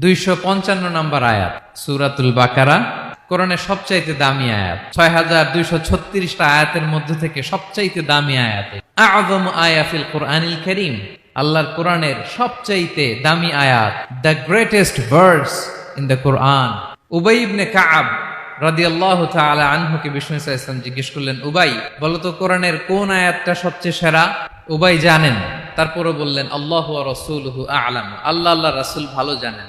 দুইশো পঞ্চান্ন নম্বর আয়াত, সুরাতুল বাকারা, কোরআনের সবচাইতে দামি আয়াত। ছয় দুইশো ছত্রিশটা আয়াতের মধ্যে থেকে সবচাইতে দামি আয়াত। আযম আয়াফিল কোরআনিল করিম। আল্লাহর কোরআনের সবচাইতে দামি আয়াত, the greatest verse in the Quran. উবাই ইবনে কাআব রাদিয়াল্লাহু তাআলা আনহুকে বিষ্ণু ইসলাম জিজ্ঞেস করলেন, উবাই বলতো কোরআনের কোন আয়াতটা সবচেয়ে সেরা? উবাই জানেন তারপরে বললেন, আল্লাহ রসুল আলাম। আল্লাহ আল্লাহ, রাসূল ভালো জানেন।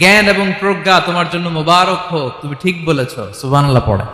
জ্ঞান এবং প্রজ্ঞা তোমার জন্য মোবারক হোক তুমি ঠিক বলেছ। সুবান পড়ে।